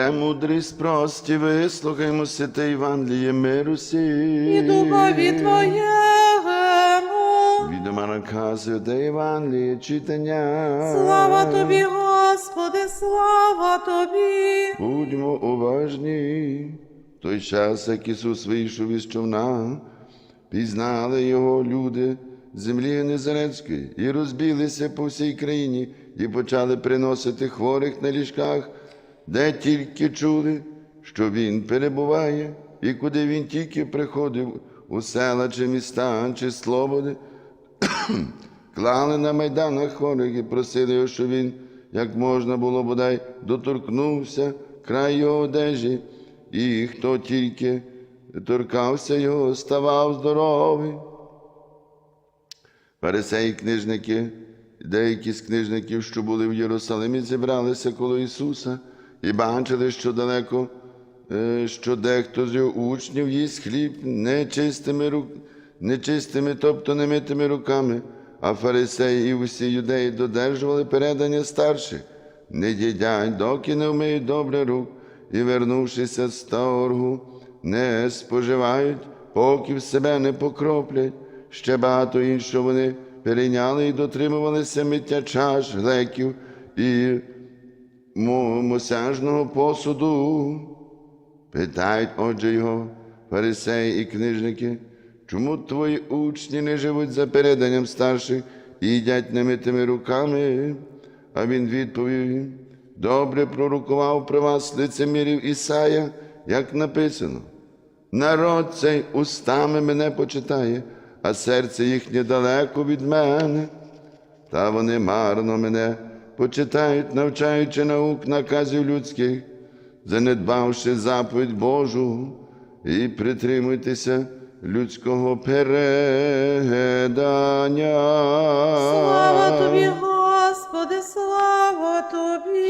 Мудрість прості, вислухаймо святе Євангеліє миру сі. і духові Твоєму. Від Марака святе Євангеліє читання. Слава Тобі, Господи, слава Тобі. Будьмо уважні. В той час, як Ісус вийшов із човна, пізнали його люди землі Генезарецької і розбілися по всій країні, і почали приносити хворих на ліжках, де тільки чули, що Він перебуває, і куди він тільки приходив, у села чи міста, чи слободи, клали на майданах хворих і просили його, що він, як можна було бодай, доторкнувся край його одежі, і хто тільки торкався його, ставав здоровий. Фарисеї, книжники, деякі з книжників, що були в Єрусалимі, зібралися коло Ісуса і бачили, що далеко, е, що дехто з його учнів їсть хліб нечистими, рук, нечистими, тобто немитими руками, а фарисеї і усі юдеї додержували передання старших, не їдять, доки не вмиють добре рук, і, вернувшися з торгу, не споживають, поки в себе не покроплять. Ще багато іншого вони перейняли і дотримувалися миття чаш, глеків і мосяжного посуду. Питають, отже, його фарисеї і книжники, чому твої учні не живуть за переданням старших і їдять немитими руками? А він відповів їм, добре пророкував про вас лицемірів Ісая, як написано. Народ цей устами мене почитає, а серце їхнє далеко від мене. Та вони марно мене почитають, навчаючи наук наказів людських, занедбавши заповідь Божу, і притримуйтеся людського передання. Слава Тобі, Господи, слава Тобі.